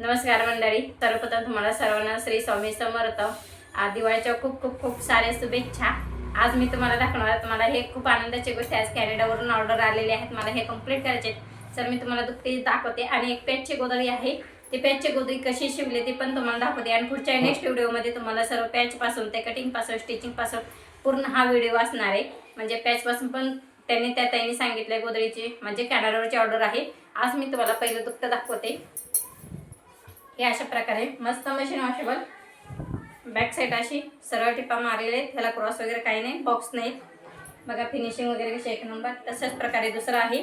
नमस्कार मंडळी सर्वप्रथम तुम्हाला सर्वांना श्री स्वामी समर्थ. दिवाळीच्या खूप खूप खूप साऱ्या शुभेच्छा. आज मी तुम्हाला दाखवणार आहे तुम्हाला हे खूप आनंदाची गोष्ट आज कॅनडावरून ऑर्डर आलेली आहेत मला हे कंप्लीट करायचे आहेत. तर मी तुम्हाला दुखते दाखवते आणि एक पॅचची गोदळी आहे. ती पॅचची गोदरी कशी शिवली ती पण तुम्हाला दाखवते आणि पुढच्या नेक्स्ट व्हिडिओमध्ये तुम्हाला सर्व पॅचपासून ते कटिंगपासून स्टिचिंगपासून पूर्ण हा व्हिडिओ असणार आहे. म्हणजे पॅचपासून पण त्यांनी त्या ताईने सांगितलं गोदडीची म्हणजे कॅनडावरची ऑर्डर आहे. आज मी तुम्हाला पहिलं दुखतं दाखवते. हे अशा प्रकारे मस्त मशीन वॉशेबल बॅक साईड अशी सरळ टिपा मारलेले आहेत. त्याला क्रॉस वगैरे काही नाही बॉक्स नाही. बघा फिनिशिंग वगैरे कशी एक नंबर तशाच प्रकारे दुसरं आहे.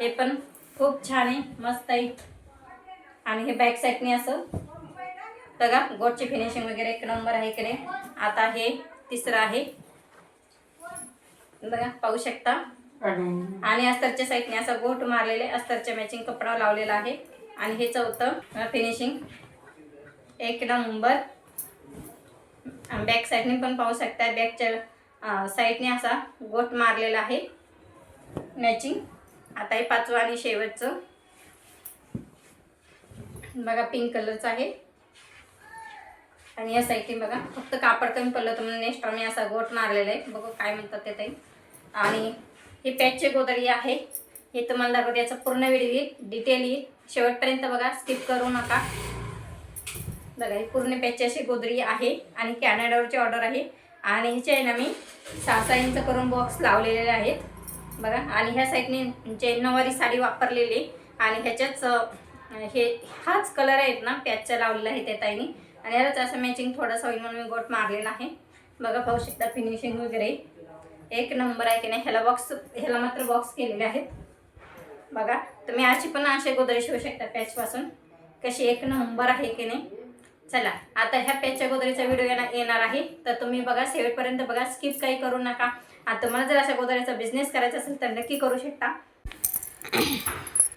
हे पण खूप छान आहे मस्त आहे. आणि हे बॅक साईडने असं. बघा गोटची फिनिशिंग वगैरे एक नंबर आहे की नाही आता हे तिसरं आहे. बघा पाहू शकता. आणि अस्तरच्या साईडने असं गोट मारलेले अस्तरच्या मॅचिंग कपडा लावलेला आहे. आणि हे चौथं फिनिशिंग एक नंबर बॅक साईडने पण पाहू शकता बॅकच्या साईडने असा गोट मारलेला आहे. मॅचिंग आता हे पाचवं आणि शेवटचं. बघा पिंक कलरचं आहे. आणि या साईडने बघा फक्त कापड कमी पडलं तर म्हणून नेक्स्ट आम्ही असा गोट मारलेला आहे. बघू काय म्हणतात ते ताई. आणि हे पॅचचे गोदडी आहे. हे तुम्हाला दाखवते याचा पूर्ण व्हिडिओ येईल. डिटेल येईल. शेवटपर्यंत बघा स्किप करू नका. बघा ही पूर्ण पॅचची अशी गोदरी आहे आणि कॅनडावरची ऑर्डर आहे. आणि ह्याचे आहे मी सहा सहा इंच करून बॉक्स लावलेले आहेत. बघा आणि ह्या साईडने जे म्हणजे नवारी साडी वापरलेली आणि ह्याच्याच हे हाच कलर आहेत ना पॅचचा लावलेला आहे त्या ताईने. आणि यालाच असं मॅचिंग थोडंसं होईल म्हणून मी गोट मारलेला आहे. बघा पाहू शकता फिनिशिंग वगैरे. एक नंबर आहे की नाही ह्याला बॉक्स ह्याला मात्र बॉक्स केलेले आहेत. बघा तुम्ही अशी पण असे गोदरे शिवू शकता पॅचपासून कशी एक नंबर आहे की नाही? चला आता ह्या पॅचच्या गोदरीचा व्हिडिओ येणार येणार आहे. तर तुम्ही बघा शेवटपर्यंत बघा स्किप काही करू नका. आणि तुम्हाला जर अशा गोदरीचा बिझनेस करायचा असेल तर नक्की करू शकता.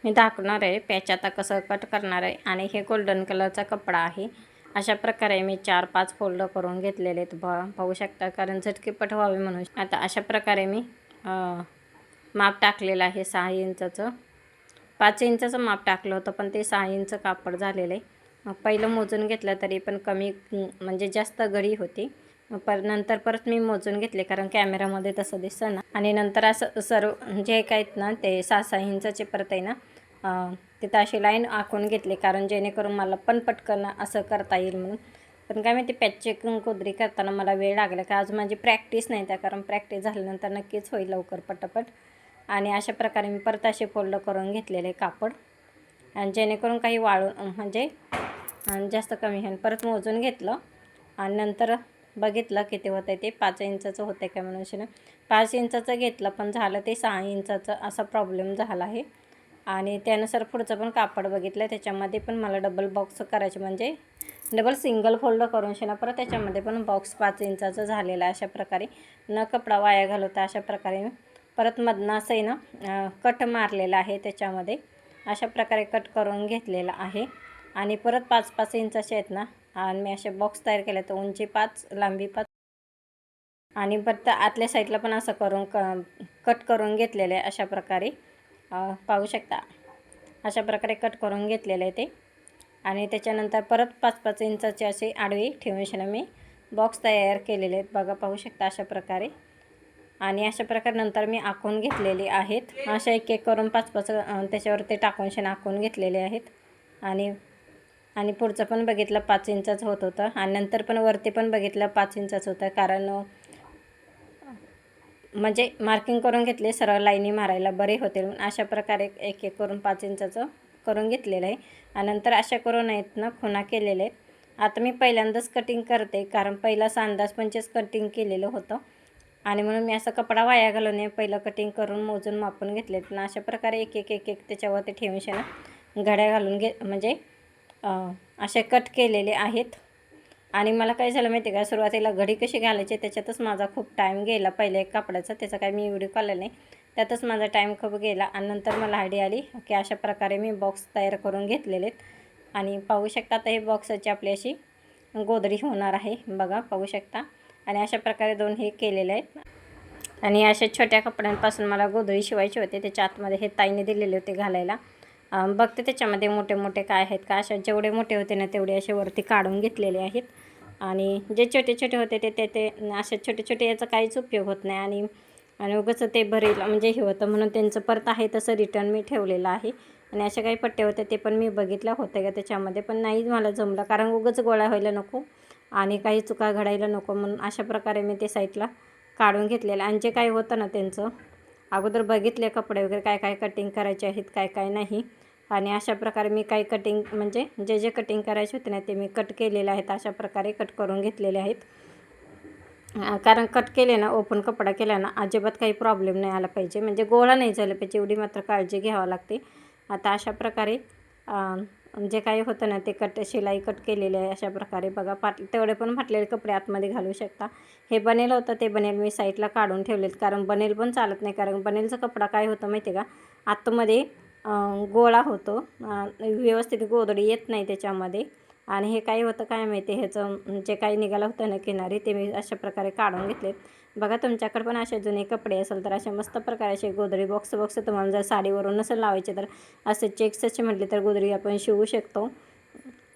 मी दाखवणार आहे पॅच आता कसं कट करणार आहे. आणि हे गोल्डन कलरचा कपडा आहे. अशा प्रकारे मी चार पाच फोल्ड करून घेतलेले आहेत. पाहू शकता कारण झटकेपट व्हावे म्हणून. आता अशा प्रकारे मी माप टाकलेलं आहे सहा इंचाचं. पाच इंचाचं माप टाकलं होतं पण ते सहा इंच कापड झालेलं आहे. मग पहिलं मोजून घेतलं तरी पण कमी म्हणजे जास्त गळी होती. पर नंतर परत मी मोजून घेतले कारण कॅमेरामध्ये तसं दिसतं ना. आणि नंतर असं सर्व जे काय आहेत ना ते सहा सहा इंचाचे परत आहे ना तिथं अशी लाईन आखून घेतली कारण जेणेकरून मला पण पटकन असं करता येईल म्हणून. पण काय माहिती पॅचचे कोदरी करताना मला वेळ लागला का आज माझी प्रॅक्टिस नाही त्या कारण प्रॅक्टिस झाल्यानंतर नक्कीच होईल लवकर पटापट. आणि अशा प्रकारे मी परत असे फोल्ड करून घेतलेले कापड. आणि जेणेकरून काही वाळून म्हणजे जास्त कमी होईल. परत मोजून घेतलं. आणि नंतर बघितलं किती होतं आहे ते. पाच इंचाचं होतं का म्हणून शिन पाच इंचाचं घेतलं पण झालं ते सहा इंचाचं असा प्रॉब्लेम झाला आहे. आणि त्यानुसार पुढचं पण कापड बघितलं त्याच्यामध्ये पण मला डबल बॉक्स करायचे. म्हणजे डबल सिंगल फोल्ड करून शिना परत त्याच्यामध्ये पण बॉक्स पाच इंचाचं झालेला अशा प्रकारे. न कपडा वाया घालवता अशा प्रकारे परत मधनं असं आहे ना कट मारलेला आहे त्याच्यामध्ये. अशा प्रकारे कट करून घेतलेला आहे. आणि परत पाच पाच इंचाचे आहेत ना आणि मी असे बॉक्स तयार केले तर उंची पाच लांबी पाच. आणि परत आतल्या साईडला पण असं करून क कट करून घेतलेलं आहे अशा प्रकारे. पाहू शकता. अशा प्रकारे कट करून घेतलेलं आहे ते. आणि त्याच्यानंतर परत पाच पाच इंचाचे असे आडवे ठेवून मी बॉक्स तयार केलेले आहेत. बघा पाहू शकता अशा प्रकारे. आणि अशा प्रकारे नंतर मी आखून घेतलेले आहेत. अशा एक एक करून पाच पाच त्याच्यावर ते टाकून शेण आखून घेतलेले आहेत. आणि आणि पुढचं पण बघितलं पाच इंचाच होत होतं. आणि नंतर पण वरती पण बघितलं पाच इंचाच होतं. कारण म्हणजे मार्किंग करून घेतले सरळ लाईनी मारायला बरे होते म्हणून अशा प्रकारे एक एक करून पाच इंचाचं करून घेतलेलं आहे. आणि नंतर अशा करून आहेत ना खुणा केलेल्या आहेत. आता मी पहिल्यांदाच कटिंग करते. कारण पहिलाच अंदाज पंचेच कटिंग केलेलं होतं. आणि म्हणून मी असा कपडा वाया घालून नये पहिलं कटिंग करून मोजून मापून घेतले आणि अशा प्रकारे एक एक एक एक त्याच्यावरती ठेवून शेणा घड्या घालून घे म्हणजे असे कट केलेले आहेत. आणि मला काय झालं माहिती आहे का? सुरुवातीला घडी कशी घालायची त्याच्यातच माझा खूप टाईम गेला. पहिले एक कापडाचा त्याचा काय मी व्हिडिओ काढला नाही. त्यातच माझा टाईम खूप गेला. आणि नंतर मला आयडिया आली की अशा प्रकारे मी बॉक्स तयार करून घेतलेले आहेत. आणि पाहू शकता आता हे बॉक्सची आपली अशी गोदरी होणार आहे. बघा पाहू शकता. आणि अशा प्रकारे दोन हे केलेले आहेत. आणि अशा छोट्या कपड्यांपासून मला गोधळी शिवायची होते. त्याच्या आतमध्ये हे ताईने दिलेले होते घालायला. बघते त्याच्यामध्ये मोठे मोठे काय आहेत का. अशा जेवढे मोठे होते ना तेवढे असे वरती काढून घेतलेले आहेत. आणि जे छोटे छोटे होते ते ते ते असे छोटे छोटे याचा काहीच उपयोग होत नाही. आणि आणि उगाच ते भरेल म्हणजे हे होतं म्हणून त्यांचं परत आहे तसं रिटर्न मी ठेवलेलं आहे. आणि अशा काही पट्टे होते ते पण मी बघितलं होतं का त्याच्यामध्ये. पण नाही मला जमलं. कारण उगाच गोळा व्हायला नको. आणि काही चुका घडायला नको म्हणून अशा प्रकारे मी ते साईडला काढून घेतलेलं. आणि जे काही होतं ना त्यांचं अगोदर बघितले कपडे वगैरे काय काय कटिंग करायचे आहेत काय काय नाही. आणि अशा प्रकारे मी काही कटिंग म्हणजे जे जे कटिंग करायचे होते ना ते मी कट केलेले आहेत अशा प्रकारे कट करून घेतलेले आहेत. कारण कट केले ना ओपन कपडा केला ना अजिबात काही प्रॉब्लेम नाही आला पाहिजे. म्हणजे गोळा नाही झाला पाहिजे एवढी मात्र काळजी घ्यावी लागते. आता अशा प्रकारे जे काही होतं ना ते कट शिलाई कट केलेली आहे अशा प्रकारे. बघा पाट तेवढे पण फाटलेले कपडे आतमध्ये घालू शकता. हे बनेल होतं ते बनेल मी साईडला काढून ठेवलेत. कारण बनेल पण चालत नाही. कारण बनेलचा कपडा काय होतं माहिती आहे का? आतमध्ये गोळा होतो. व्यवस्थित गोदडी येत नाही त्याच्यामध्ये. आणि हे काय होतं काय माहिती ह्याचं जे काही निघालं होतं ना किनारी ते मी अशा प्रकारे काढून घेतलेत बघा तुमच्याकडे पण असे जुने कपडे असेल तर असे मस्त प्रकारे असे गोदरी बॉक्स बॉक्स तुम्हाला जर साडीवरून नसेल लावायचे तर असे चेक्सचे म्हटले तर गोदरी आपण शिवू शकतो.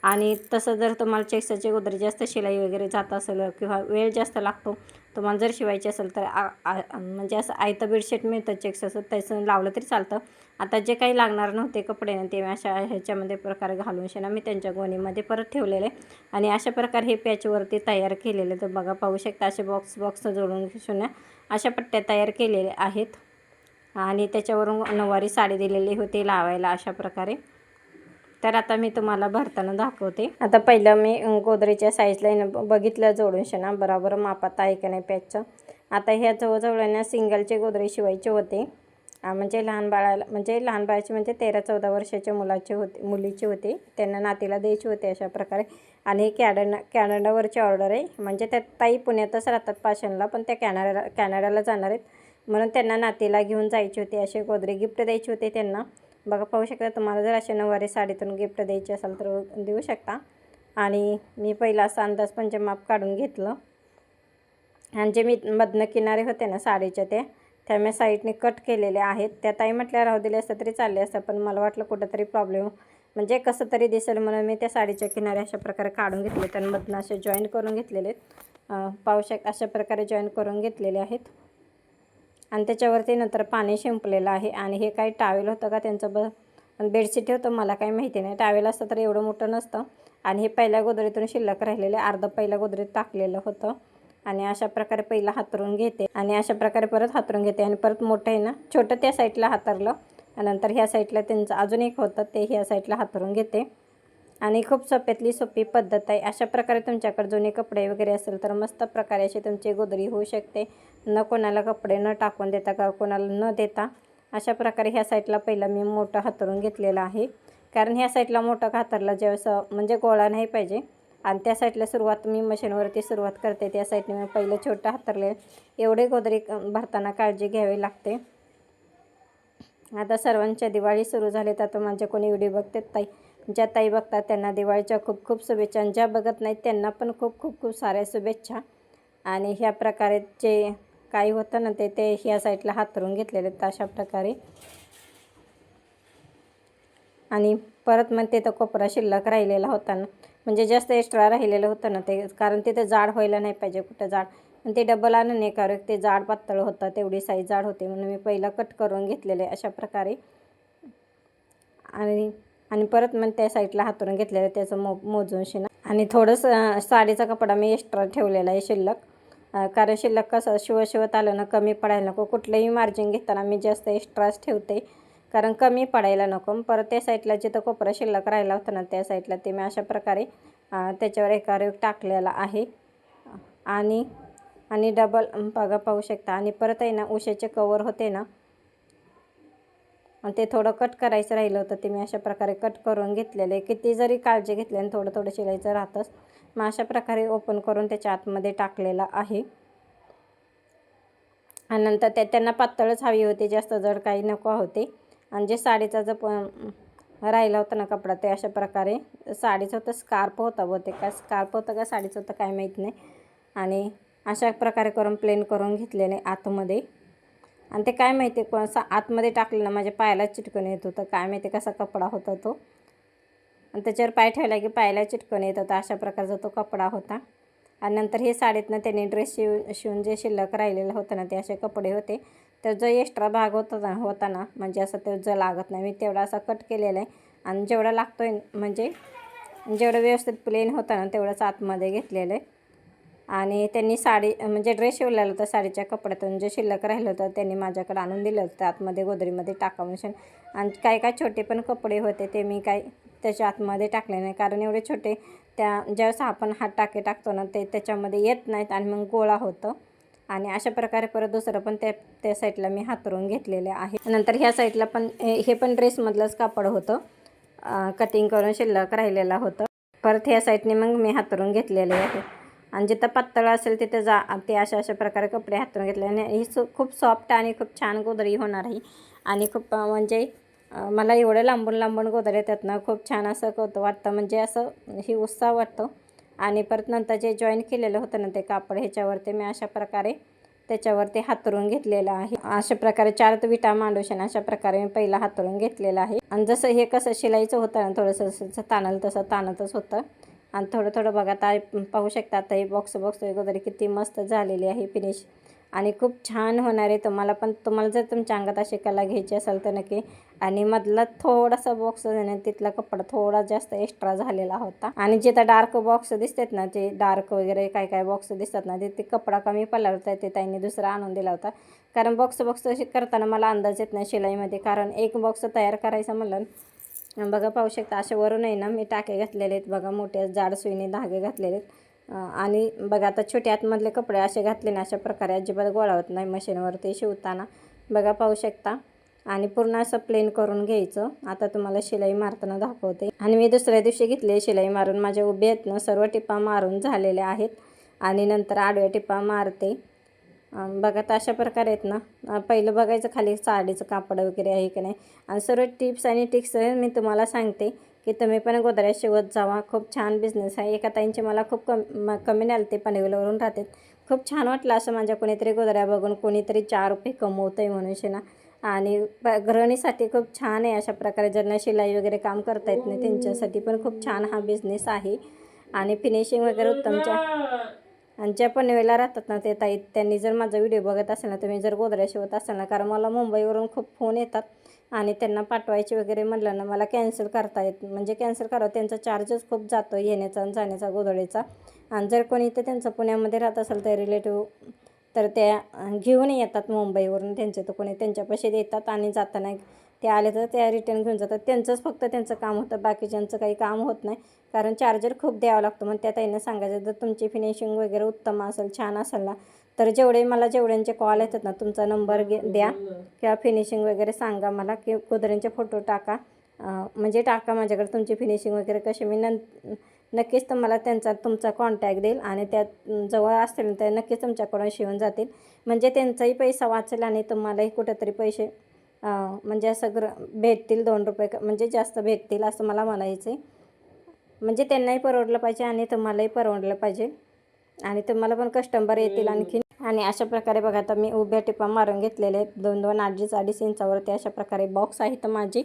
आणि तसं जर तुम्हाला चेक्सच्या अगोदर जास्त शिलाई वगैरे जात असेल किंवा वेळ जास्त लागतो तुम्हाला जर शिवायची असेल तर आ- म्हणजे असं आयतं बेडशीट मिळतं चेक्स असं त्याचं लावलं तरी चालतं. आता जे काही लागणार नव्हते कपडे ना ते मी अशा ह्याच्यामध्ये प्रकारे घालून शेणा मी त्यांच्या गोणीमध्ये परत ठेवलेले. आणि अशा प्रकारे हे पॅचवरती तयार केलेले तर बघा पाहू शकता असे बॉक्स बॉक्स जोडून शिवण्या अशा पट्ट्या तयार केलेल्या आहेत. आणि त्याच्यावरून नऊवारी साडी दिलेली होती लावायला अशा प्रकारे. तर आता मी तुम्हाला भरताना दाखवते. आता पहिलं मी गोदरेजच्या गोदरेच्या साईजला आहे ना बघितलं जोडून ना बरोबर मापात आहे का नाही पॅचचं आता ह्या जवळजवळ ना सिंगलचे गोदरे शिवायचे होते. म्हणजे लहान बाळाला म्हणजे लहान बाळाचे म्हणजे तेरा चौदा वर्षाच्या मुलाचे होते मुलीचे होते. त्यांना नातीला द्यायचे होते अशा प्रकारे. आणि हे कॅनडा कॅनडावरची ऑर्डर आहे. म्हणजे त्या ताई पुण्यातच राहतात पाषाणला पण त्या कॅनडाला कॅनडाला जाणार आहेत. म्हणून त्यांना नातीला घेऊन जायचे होते. असे गोदरे गिफ्ट द्यायचे होते त्यांना. बघा पाहू शकता तुम्हाला जर असे नऊवारी साडीतून गिफ्ट द्यायची असेल तर देऊ शकता. आणि मी पहिला असा अंदाज पंचमाप काढून घेतलं. आणि जे मी मधनं किनारे होते ना साडीचे ते त्या मी साईडने कट केलेले आहेत. त्या ताई म्हटल्या राहू दिले असतं तरी चालले असतं पण मला वाटलं कुठंतरी प्रॉब्लेम म्हणजे कसं तरी दिसेल म्हणून मी त्या साडीच्या किनारे अशा प्रकारे काढून घेतले तर मधनं असे जॉईन करून घेतलेले आहेत. पाहू शक अशा प्रकारे जॉईन करून घेतलेले आहेत. आणि त्याच्यावरती नंतर पाणी शिंपलेलं आहे. आणि हे काही टावेल होतं का त्यांचं ब बेडशीट होतं मला काही माहिती नाही. टावेल असतं तर एवढं मोठं नसतं. आणि हे पहिल्या गोदरीतून शिल्लक राहिलेलं अर्धं पहिल्या गोदरीत टाकलेलं होतं. आणि अशा प्रकारे पहिला हातरून घेते. आणि अशा प्रकारे परत हातरून घेते. आणि परत मोठं आहे ना छोटं त्या साईडला हातरलं. नंतर ह्या साईडला त्यांचं अजून एक होतं ते ह्या साईडला हातरून घेते. आणि खूप सोप्यातली सोपी पद्धत आहे. अशा प्रकारे तुमच्याकडे जुने कपडे वगैरे असेल तर मस्त प्रकारे अशी तुमची गोदरी होऊ शकते. न कोणाला कपडे न टाकून देता का कोणाला न देता. अशा प्रकारे ह्या साईडला पहिला मी मोठं हातरून घेतलेलं आहे. कारण ह्या साईडला मोठं हातरला ज्यावेळेस म्हणजे गोळा नाही पाहिजे. आणि त्या साईडला सुरुवात मी मशीनवरती सुरुवात करते. त्या साईडने मी पहिलं छोटं हातरले एवढे गोदरी भरताना काळजी घ्यावी लागते. आता सर्वांच्या दिवाळी सुरू झाली तर आता माझे कोणी व्हिडिओ बघतात ताई. ज्या ताई बघतात त्यांना दिवाळीच्या खूप खूप शुभेच्छा आणि ज्या बघत नाहीत त्यांना पण खूप खूप खूप साऱ्या शुभेच्छा. आणि ह्या प्रकारे जे काही होतं ना ते ते ह्या साईडला हातरून घेतलेले आहेत अशा प्रकारे. आणि परत मग तिथं कोपरा शिल्लक राहिलेला होता ना म्हणजे जास्त एक्स्ट्रा राहिलेलं होतं ना ते कारण तिथे जाड व्हायला नाही पाहिजे कुठं जाड. आणि ते डबल आणून नाही कारण ते जाड पातळ होतं तेवढी साईज जाड होते म्हणून मी पहिला कट करून घेतलेले अशा प्रकारे. आणि आणि परत मग त्या साईडला हातरून घेतलेलं त्याचं मो मोजून शिना. आणि थोडंसं साडीचा कपडा मी एक्स्ट्रा ठेवलेला आहे शिल्लक. कारण शिल्लक कसं शिव शिवत आलं ना कमी पडायला नको. कुठलंही मार्जिन घेताना मी जास्त एक्स्ट्राच ठेवते. कारण कमी पडायला नको. परत त्या साईडला जिथं कोपरा शिल्लक राहिला होता ना त्या साईडला ते मी अशा प्रकारे त्याच्यावर एका रेग टाकलेला आहे. आणि आणि डबल बघा पाहू शकता. आणि परत आहे ना उशाचे कवर होते ना आणि ते थोडं कट करायचं राहिलं होतं ते मी अशा प्रकारे कट करून घेतलेले किती जरी काळजी घेतली आणि थोडं थोडं शिलायचं राहतंच मग अशा प्रकारे ओपन करून त्याच्या आतमध्ये टाकलेला आहे. आणि नंतर त्या त्यांना पातळच हवी होती जास्त जड काही नको होते. आणि जे साडीचा जो प राहिला होता ना कपडा ते अशा प्रकारे साडीचं होतं स्कार्प होता बहुतेक. काय स्कार्प होतं का साडीचं होतं काय माहीत नाही. आणि अशा प्रकारे करून प्लेन करून घेतलेले आतमध्ये. आणि ते काय माहिती आहे कोणसा आतमध्ये टाकलं ना माझ्या पायाला चिटकून येत होतं. काय माहिती कसा कपडा होता तो. आणि त्याच्यावर पाय ठेवला की पायाला चिटकन येत होता. अशा प्रकारचा तो कपडा होता. आणि नंतर हे साडीतनं त्यांनी ड्रेस शिव शिवून जे शिल्लक राहिलेलं होतं ना ते असे कपडे होते. तर जो एक्स्ट्रा भाग होता ना होता ना म्हणजे असं ते जो लागत नाही. मी तेवढा असा कट केलेला आहे. आणि जेवढा लागतो आहे म्हणजे जेवढं व्यवस्थित प्लेन होता ना तेवढंच आतमध्ये घेतलेलं आहे. आणि त्यांनी साडी म्हणजे ड्रेस शिवलेला होता साडीच्या कपड्यातून जे शिल्लक राहिलं होतं त्यांनी माझ्याकडे आणून दिलं होतं. आतमध्ये गोदरीमध्ये टाकावून शान आणि काय काय छोटे पण कपडे होते ते मी काय त्याच्या आतमध्ये टाकले नाही. कारण एवढे छोटे त्या ज्यावेळेस आपण हात टाके टाकतो ना ते त्याच्यामध्ये येत नाहीत आणि मग गोळा होतं. आणि अशा प्रकारे परत दुसरं पण त्या त्या साईडला मी हातरून घेतलेले आहे. नंतर ह्या साईडला पण हे हे पण ड्रेसमधलंच कापड होतं. कटिंग करून शिल्लक राहिलेलं होतं. परत ह्या साईडने मग मी हातरून घेतलेले आहे. आणि जिथं पातळ असेल तिथं जा. ते अशा अशा प्रकारे कपडे हातरून घेतले. आणि ही सु खूप सॉफ्ट आणि खूप छान गोदरी होणार आहे. आणि खूप म्हणजे मला एवढं लांबून लांबून गोदर येतात ना खूप छान असं होतं वाटतं. म्हणजे असं ही उत्साह वाटतो. आणि परत नंतर जे जॉईन केलेलं होतं ना ते कापड ह्याच्यावरती मी अशा प्रकारे त्याच्यावरती हातरून घेतलेलं आहे. अशा प्रकारे चार विटा मांडूशन अशा प्रकारे मी पहिला हातरून घेतलेलं आहे. आणि जसं हे कसं शिलाईचं होतं ना थोडंसं जसं ताणलं तसं ताणतच होतं. आणि थोडं थोडं बघा ताई पाहू शकता आता हे बॉक्स बॉक्स वगैरे किती मस्त झालेली आहे फिनिश आणि खूप छान होणार आहे तुम्हाला पण तुम्हाला जर तुमच्या अंगात अशी कला घ्यायची असेल तर नक्की. आणि मधला थोडासा बॉक्स तिथला कपडा थोडा जास्त एक्स्ट्रा झालेला होता. आणि जिथं डार्क बॉक्स दिसतात ना ते डार्क वगैरे काय काय बॉक्स दिसतात ना ते कपडा कमी पडला होता ते त्यांनी दुसरा आणून दिला होता. कारण बॉक्स बॉक्स करताना मला अंदाज येत नाही शिलाईमध्ये कारण एक बॉक्स तयार करायचा म्हणलं बघा पाहू शकता असे वरून आहे ना मी टाके घातलेले आहेत बघा मोठे जाड सुईने धागे घातलेले आहेत. आणि बघा आता छोटे आतमधले कपडे असे घातले ना अशा प्रकारे अजिबात गोळा होत नाही मशीनवरती शिवताना. बघा पाहू शकता. आणि पूर्ण असं प्लेन करून घ्यायचं. आता तुम्हाला शिलाई मारताना दाखवते. आणि मी दुसऱ्या दिवशी घेतली शिलाई मारून. माझ्या उभे आहेत ना सर्व टिपा मारून झालेल्या आहेत. आणि नंतर आडव्या टिपा मारते. बघा तर अशा प्रकारे आहेत ना. पहिलं बघायचं खाली साडीचं कापड वगैरे आहे की नाही. आणि सर्व टिप्स आणि टिक्स मी तुम्हाला सांगते की तुम्ही पण गोदऱ्या शिवत जावा. खूप छान बिझनेस आहे. एका ताईंचे मला खूप कम म कमी आले ते पनवेलवरून राहतात. खूप छान वाटलं असं माझ्या कोणीतरी गोदऱ्या बघून कोणीतरी चार रुपये कमवतं आहे म्हणून ना आणि प गृहिणीसाठी खूप छान आहे अशा प्रकारे. ज्यांना शिलाई वगैरे काम करता येत नाही त्यांच्यासाठी पण खूप छान हा बिझनेस आहे. आणि फिनिशिंग वगैरे उत्तमच्या आणि ज्या पनवेला राहतात ना ते ताई त्यांनी जर माझा व्हिडिओ बघत असेल ना तुम्ही जर गोदऱ्या शिवत असाल ना कारण मला मुंबईवरून खूप फोन येतात आणि त्यांना पाठवायचे वगैरे म्हटलं ना मला कॅन्सल करता येत म्हणजे कॅन्सल करावं. त्यांचा चार्जच खूप जातो येण्याचा आणि जाण्याचा गोदडीचा आणि जर कोणी इथं त्यांचं पुण्यामध्ये राहत असेल तर रिलेटिव्ह तर त्या घेऊन येतात मुंबईवरून. त्यांचे तर कोणी त्यांच्यापाशी देतात आणि जाताना ते आले तर त्या रिटर्न घेऊन जातात. त्यांचंच फक्त त्यांचं काम होतं. बाकीच्यांचं काही काम होत नाही. कारण चार्जर खूप द्यावं लागतो. मग त्या ताईनं सांगायचं जर तुमची फिनिशिंग वगैरे उत्तम असेल छान असेल ना तर जेवढे मला जेवढ्यांचे कॉल येतात ना तुमचा नंबर घे द्या. किंवा फिनिशिंग वगैरे सांगा मला. की गोदरेंचे फोटो टाका. म्हणजे टाका माझ्याकडे तुमची फिनिशिंग वगैरे कशी. मी नं नक्कीच तुम्हाला त्यांचा तुमचा कॉन्टॅक्ट देईल आणि त्यात जवळ असतील तर नक्कीच तुमच्याकडून शिवून जातील. म्हणजे त्यांचाही पैसा वाचेल आणि तुम्हालाही कुठंतरी पैसे म्हणजे असं ग्र भेटतील दोन रुपये म्हणजे जास्त भेटतील असं मला म्हणायचं आहे म्हणजे त्यांनाही परवडलं पाहिजे आणि तुम्हालाही परवडलं पाहिजे. आणि तुम्हाला पण कस्टमर येतील आणखी आणि अशा प्रकारे बघा आता मी उभ्या टिपा मारून घेतलेले आहेत. दोन दोन अडीच अडीच इंचावरती अशा प्रकारे बॉक्स आहेत माझी.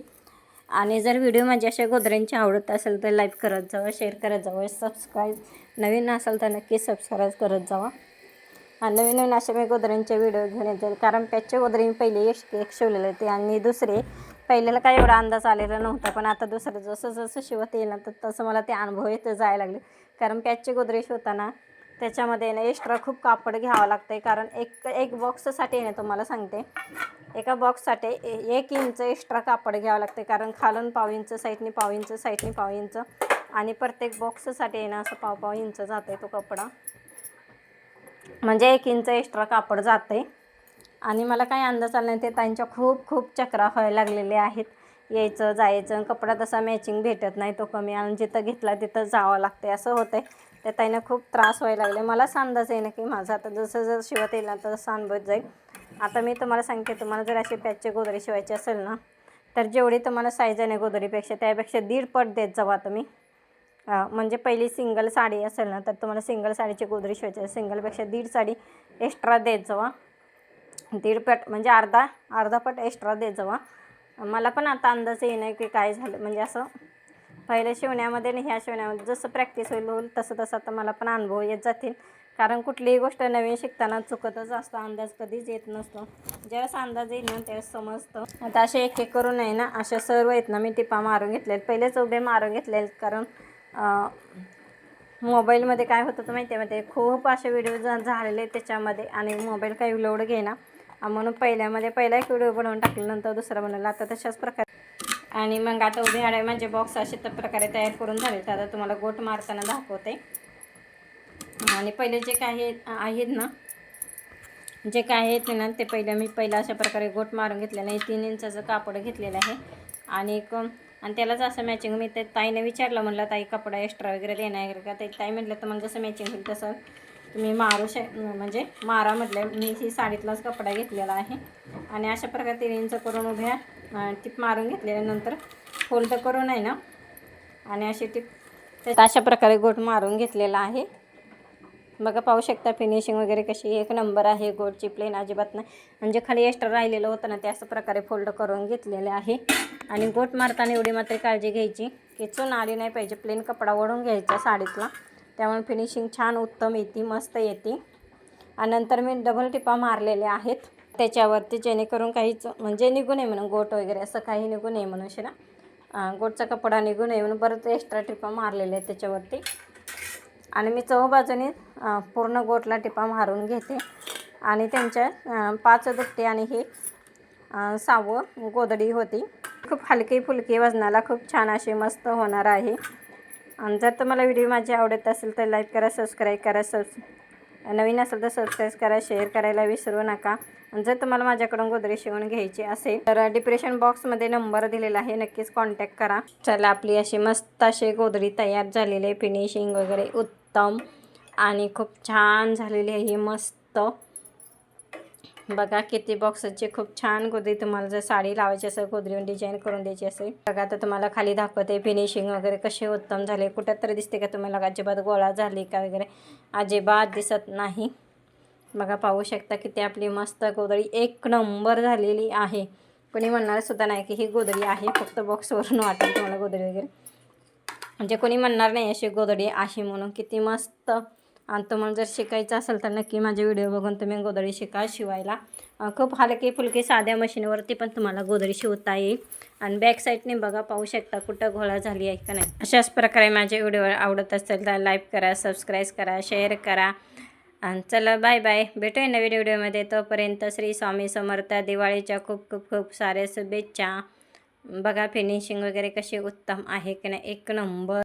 आणि जर व्हिडिओ माझी अशा गोदऱ्यांची आवडत असेल तर लाईक करत जावा शेअर करत जावं सबस्क्राईब नवीन असेल तर नक्की सबस्क्राईब करत जावा. आणि नवीन नवीन अशा मी गोदऱ्यांचे व्हिडिओ घेऊन येते. कारण पॅचचे गोदरी मी पहिले एक एक शिवलेले होते आणि दुसरे पहिल्याला काय एवढा अंदाज आलेला नव्हता. पण आता दुसरं जसं जसं शिवत येईल ना तर तसं मला ते अनुभव येत जायला लागले. कारण पॅचचे गोदरे शिवताना त्याच्यामध्ये ना एक्स्ट्रा खूप कापड घ्यावं लागतं आहे कारण एक एक बॉक्ससाठी ना तुम्हाला सांगते. एका बॉक्ससाठी ए- एक इंच एक्स्ट्रा कापड घ्यावं लागते कारण खालून पाव इंच साईडने पाव इंच साईडने पाव इंच आणि प्रत्येक बॉक्ससाठी आहे ना असं पाव पाव इंच जाते तो कपडा. म्हणजे एक इंच एक्स्ट्रा कापड जाते आणि मला काही अंदाज आला नाही ते त्यांच्या खूप खूप चक्रा व्हायला लागलेले आहेत. यायचं जायचं कपडा तसा मॅचिंग भेटत नाही तो कमी. आणि जिथं घेतला तिथं जावं लागते असं होतं आहे तर ताईनं खूप त्रास व्हायला लागले मलाच अंदाज आहे ना की माझा आता जसं जसं शिवत येईल ना तसं अनुभवत जाईल. आता मी तुम्हाला सांगते तुम्हाला जर असे पॅचचे गोदरी शिवायचे असेल ना तर जेवढी तुम्हाला साईज आहे ना गोदरीपेक्षा त्यापेक्षा दीड पट देत जावा तुम्ही. मी म्हणजे पहिली सिंगल साडी असेल ना तर तुम्हाला सिंगल साडीची गोदरी शिवायची सिंगलपेक्षा दीड साडी एक्स्ट्रा देत जावा दीड पट म्हणजे अर्धा अर्धा पट एक्स्ट्रा देत जावा मला पण आता अंदाज येईन की काय झालं म्हणजे असं पहिल्या शिवण्यामध्ये आणि ह्या शिवण्यामध्ये जसं प्रॅक्टिस होईल होईल तसं तसं आता मला पण अनुभव येत जातील. कारण कुठलीही गोष्ट नवीन शिकताना चुकतच असतो अंदाज कधीच येत नसतो. ज्यावेळेस अंदाज येईल ना त्यावेळेस समजतं. आता असे एक एक करून आहे ना अशा सर्व आहेत ना मी टिपा मारून घेतलेत. पहिलेच उभे मारून घेतलेत कारण मोबाईलमध्ये काय होतं तर माहिती आहे मध्ये म्हणजे खूप असे व्हिडिओ झालेले त्याच्यामध्ये आणि मोबाईल काही लोड घेना म्हणून पहिल्यामध्ये पहिला एक व्हिडिओ बनवून टाकल्यानंतर दुसरा बनवला. आता तशाच प्रकारे आणि मग आता उभे आडे म्हणजे बॉक्स असे तर प्रकारे तयार करून झाले तर आता तुम्हाला गोट मारताना दाखवते. आणि पहिले जे काही आहेत ना जे काय आहेत ना ते पहिलं मी पहिलं अशा प्रकारे गोट मारून घेतलेलं आहे. तीन इंचाचं कापड घेतलेलं आहे. आणि एक आणि त्यालाच असं मॅचिंग मी ते ताईने विचारलं म्हणलं ताई कपडा एक्स्ट्रा वगैरे देणार वगैरे का? ते ताई म्हटलं तर मग जसं मॅचिंग होईल तसं तुम्ही मारू शक म्हणजे मारा म्हटलं मी ही साडीतलाच कपडा घेतलेला आहे. आणि अशा प्रकारे तीन इंच करून उभ्या टिप टीप मारून घेतल्यानंतर फोल्ड करून आहे ना आणि अशी टीप अशा प्रकारे गोट मारून घेतलेला आहे. बघा पाहू शकता फिनिशिंग वगैरे कशी एक नंबर आहे गोडची प्लेन अजिबात नाही. म्हणजे खाली एक्स्ट्रा राहिलेलं होतं ना ते असं प्रकारे फोल्ड करून घेतलेले आहे. आणि गोट मारताना एवढी मात्र काळजी घ्यायची की चून आली नाही पाहिजे. प्लेन कपडा ओढून घ्यायचा साडीतला. त्यामुळे फिनिशिंग छान उत्तम येते मस्त येते. आणि नंतर मी डबल टिपा मारलेल्या आहेत. त्याच्यावरती जेणेकरून काहीच म्हणजे निघू नये म्हणून गोट वगैरे असं काही निघू नये म्हणून शिरा. गोटचा कपडा निघू नये म्हणून परत एक्स्ट्रा टिपा मारलेल्या आहेत त्याच्यावरती. आणि मी चौ पूर्ण गोटला टिपा मारून घेते. आणि त्यांच्या पाच दुपटे आणि हे सावं गोदडी होती. खूप हलकी फुलकी वजनाला खूप छान अशी मस्त होणार आहे. आणि जर तुम्हाला व्हिडिओ माझी आवडत असेल तर लाईक करा सबस्क्राईब करा सबस नवीन असेल तर सबस्क्राईब करा शेअर करायला विसरू नका. आणि जर तुम्हाला माझ्याकडून गोदरी शिवून घ्यायची असेल तर डिप्रेशन बॉक्समध्ये नंबर दिलेला आहे नक्कीच कॉन्टॅक्ट करा. चला आपली अशी मस्त अशी गोदरी तयार झालेली आहे फिनिशिंग वगैरे उत्तम आणि खूप छान झालेली आहे ही मस्त. बघा किती बॉक्सचे खूप छान गोदरी तुम्हाला जर साडी लावायची असेल गोदरीवर डिझाईन करून द्यायची असेल. बघा तर तुम्हाला खाली दाखवते फिनिशिंग वगैरे कसे उत्तम झाले कुठं तरी दिसते का तुम्हाला? अजिबात गोळा झाली का वगैरे? अजिबात दिसत नाही. बघा पाहू शकता किती आपली मस्त गोदरी एक नंबर झालेली आहे. कोणी म्हणणार सुद्धा नाही की ही गोदरी आहे फक्त बॉक्सवरून वाटेल तुम्हाला गोदरी वगैरे. म्हणजे कोणी म्हणणार नाही अशी गोदडी अशी म्हणून. किती मस्त. आणि तुम्हाला जर शिकायचं असेल तर नक्की माझे व्हिडिओ बघून तुम्ही गोदडी शिका शिवायला. खूप हलकी फुलकी साध्या मशीनवरती पण तुम्हाला गोदडी शिवता येईल. आणि बॅक साईडने बघा पाहू शकता कुठं घोळा झाली आहे का नाही. अशाच प्रकारे माझे व्हिडिओ आवडत असेल तर लाईक करा सबस्क्राईब करा शेअर करा. आणि चला बाय बाय भेटूया नवीन व्हिडिओमध्ये. तोपर्यंत श्री स्वामी समर्थ. दिवाळीच्या खूप खूप खूप साऱ्या शुभेच्छा. बघा फिनिशिंग वगैरे कशी उत्तम आहे की नाही? एक नंबर